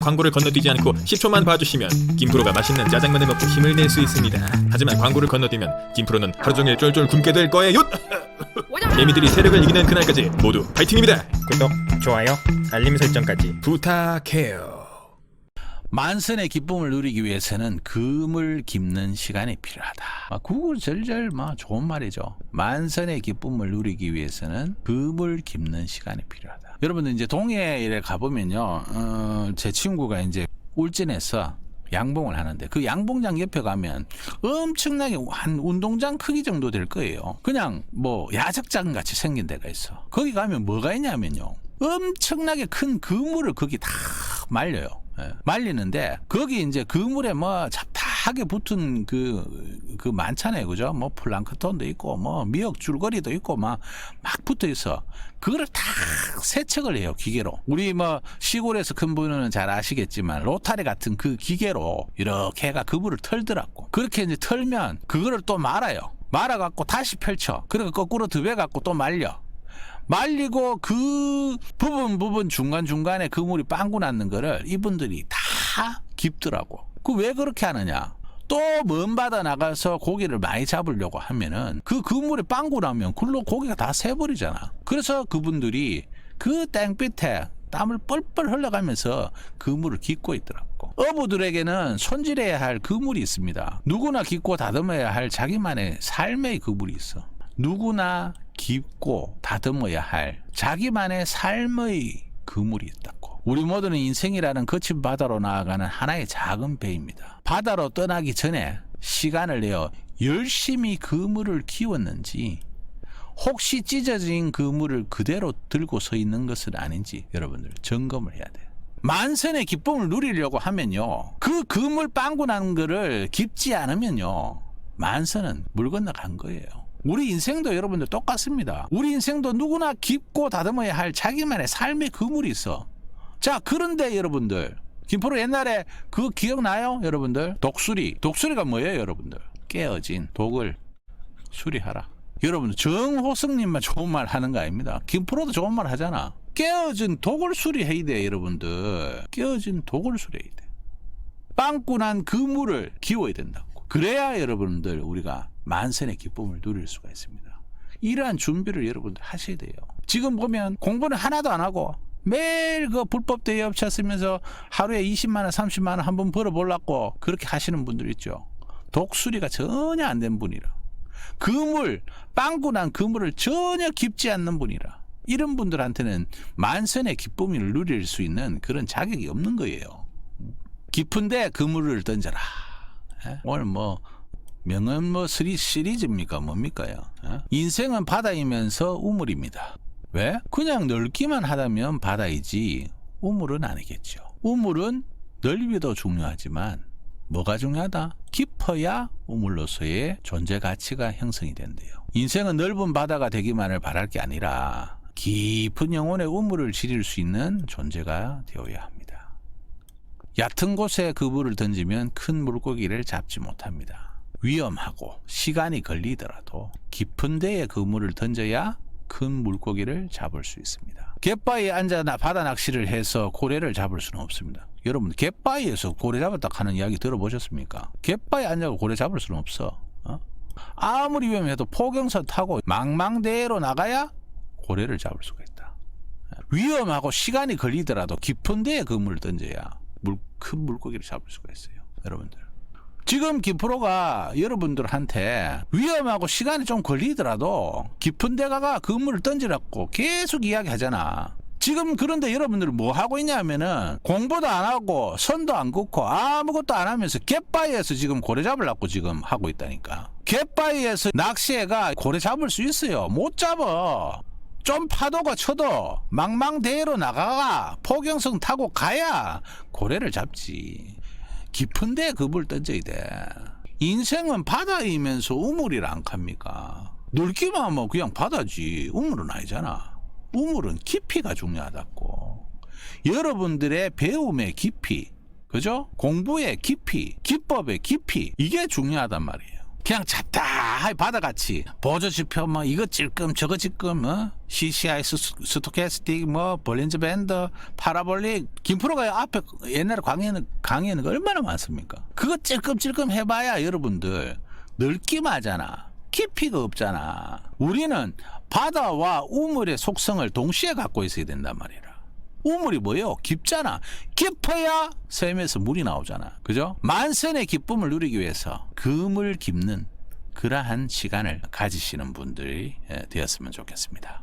광고를 건너뛰지 않고 10초만 봐주시면 김프로가 맛있는 짜장면을 먹고 힘을 낼 수 있습니다. 하지만 광고를 건너뛰면 김프로는 하루 종일 쫄쫄 굶게 될 거예요. 개미들이 세력을 이기는 그날까지 모두 파이팅입니다. 구독, 좋아요, 알림 설정까지 부탁해요. 만선의 기쁨을 누리기 위해서는 금을 깁는 시간이 필요하다. 아, 구구절절 막 좋은 말이죠. 만선의 기쁨을 누리기 위해서는 금을 깁는 시간이 필요하다. 여러분들 이제 동해에 가보면요, 어, 제 친구가 이제 울진에서 양봉을 하는데 그 양봉장 옆에 가면 엄청나게 한 운동장 크기 정도 될 거예요. 그냥 뭐 야적장 같이 생긴 데가 있어. 거기 가면 뭐가 있냐면요. 엄청나게 큰 그물을 거기 다 말려요. 예, 말리는데 거기 이제 그물에 뭐 잡다하게 붙은 그그 많잖아요, 그죠? 뭐 플랑크톤도 있고 뭐 미역 줄거리도 있고 막 막 붙어 있어. 그거를 다 세척을 해요 기계로. 우리 뭐 시골에서 큰 분은 잘 아시겠지만 로타리 같은 그 기계로 이렇게 해가 그물을 털더라고. 그렇게 이제 털면 그거를 또 말아요. 말아갖고 다시 펼쳐. 그리고 거꾸로 드베갖고 또 말려. 말리고 그 부분 부분 중간 중간에 그물이 빵꾸 났는 거를 이분들이 다 깁더라고. 그 왜 그렇게 하느냐? 또 먼 바다 나가서 고기를 많이 잡으려고 하면은 그 그물에 빵꾸 나면 글로 고기가 다 새버리잖아. 그래서 그분들이 그 땡빛에 땀을 뻘뻘 흘러가면서 그물을 깃고 있더라고. 어부들에게는 손질해야 할 그물이 있습니다. 누구나 깃고 다듬어야 할 자기만의 삶의 그물이 있어. 누구나 깊고 다듬어야 할 자기만의 삶의 그물이 있다고. 우리 모두는 인생이라는 거친 바다로 나아가는 하나의 작은 배입니다. 바다로 떠나기 전에 시간을 내어 열심히 그물을 키웠는지 혹시 찢어진 그물을 그대로 들고 서 있는 것은 아닌지 여러분들 점검을 해야 돼요. 만선의 기쁨을 누리려고 하면요. 그 그물 빵꾸 난 거를 깊지 않으면요. 만선은 물 건너간 거예요. 우리 인생도 여러분들 똑같습니다. 우리 인생도 누구나 깊고 다듬어야 할 자기만의 삶의 그물이 있어. 자, 그런데 여러분들. 김포로 옛날에 그거 기억나요? 여러분들? 독수리. 독수리가 뭐예요, 여러분들? 깨어진 독을 수리하라. 여러분, 정호승님만 좋은 말 하는 거 아닙니다. 김포로도 좋은 말 하잖아. 깨어진 독을 수리해야 돼, 여러분들. 깨어진 독을 수리해야 돼. 빵꾸 난 그물을 기워야 된다고. 그래야 여러분들 우리가 만선의 기쁨을 누릴 수가 있습니다. 이러한 준비를 여러분들 하셔야 돼요. 지금 보면 공부는 하나도 안 하고 매일 그 불법 대여업체 쓰면서 하루에 20만 원, 30만 원 한번 벌어 보려고 그렇게 하시는 분들 있죠. 독수리가 전혀 안 된 분이라. 그물, 빵꾸 난 그물을 전혀 깊지 않는 분이라. 이런 분들한테는 만선의 기쁨을 누릴 수 있는 그런 자격이 없는 거예요. 깊은데 그물을 던져라. 예? 오늘 뭐 명언 뭐 스리 시리즈입니까 뭡니까요? 예? 인생은 바다이면서 우물입니다. 왜? 그냥 넓기만 하다면 바다이지 우물은 아니겠죠. 우물은 넓이도 중요하지만 뭐가 중요하다? 깊어야 우물로서의 존재 가치가 형성이 된대요. 인생은 넓은 바다가 되기만을 바랄 게 아니라 깊은 영혼의 우물을 지릴 수 있는 존재가 되어야 합니다. 얕은 곳에 그 물을 던지면 큰 물고기를 잡지 못합니다. 위험하고 시간이 걸리더라도 깊은 데에 그물을 던져야 큰 물고기를 잡을 수 있습니다. 갯바위에 앉아 나- 바다 낚시를 해서 고래를 잡을 수는 없습니다. 여러분 갯바위에서 고래 잡았다 하는 이야기 들어보셨습니까? 갯바위에 앉아 고래 잡을 수는 없어. 어? 아무리 위험해도 포경선 타고 망망대해로 나가야 고래를 잡을 수가 있다. 위험하고 시간이 걸리더라도 깊은 데에 그물을 던져야 물, 큰 물고기를 잡을 수가 있어요. 여러분들. 지금 김프로가 여러분들한테 위험하고 시간이 좀 걸리더라도 깊은 데 가가 그물을 던지라고 계속 이야기하잖아. 지금 그런데 여러분들 뭐 하고 있냐면은 공부도 안 하고 선도 안 긋고 아무것도 안 하면서 갯바위에서 지금 고래 잡으려고 지금 하고 있다니까. 갯바위에서 낚시해가 고래 잡을 수 있어요. 못 잡아. 좀 파도가 쳐도 망망대해로 나가가 포경성 타고 가야 고래를 잡지. 깊은데 그물 던져야 돼. 인생은 바다이면서 우물이라 안 갑니까? 넓기만 하면 그냥 바다지. 우물은 아니잖아. 우물은 깊이가 중요하다고. 여러분들의 배움의 깊이, 그죠? 공부의 깊이, 기법의 깊이, 이게 중요하단 말이에요. 그냥 잡다하게 바다같이. 보조지표 뭐 이거 찔끔 저거 찔끔 어? CCI 스, 스토캐스틱 뭐 볼린즈 밴드 파라볼릭. 김프로가 앞에 옛날에 강의는 강의는 얼마나 많습니까? 그거 찔끔찔끔 해봐야 여러분들 늙기마잖아. 깊이가 없잖아. 우리는 바다와 우물의 속성을 동시에 갖고 있어야 된단 말이라 우물이 뭐예요? 깊잖아. 깊어야 샘에서 물이 나오잖아. 그죠? 만선의 기쁨을 누리기 위해서 금을 깊는 그러한 시간을 가지시는 분들이 예, 되었으면 좋겠습니다.